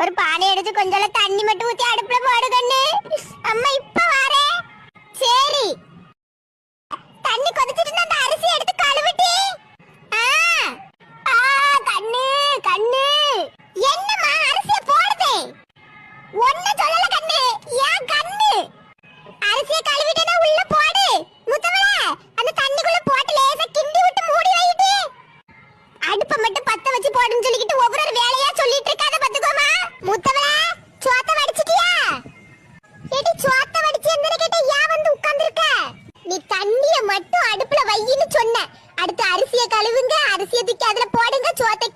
ஒரு பானை எடுத்து கொஞ்சம் தண்ணி மட்டும் ஊத்தி அடுப்புல போடு கண்ணு. அம்மா இப்ப வரே. சரி. தண்ணி கொதிச்சிட்டு அந்த அரிசி எடுத்து கழுவிட்டு. கண்ணு கண்ணு. என்னமா அரிசிய போடுது? ஒண்ணு சொல்லல கண்ணு. ஏன் கண்ணு? அரிசியை கழுவிட்டேன்னா உள்ள போடு. முத்தவள அந்த தண்ணிக்குள்ள போட்டு லேசா கிண்டி விட்டு மூடி வைட்டு அடுப்பை மட்டும் பத்த வச்சு போடுன்னு சொல்லி அடுப்புல வையின்னு சொன்னேன். அடுத்து அரிசியை கழுவுங்க அரிசியை தூக்கி அதுல போடுங்க சோத்தை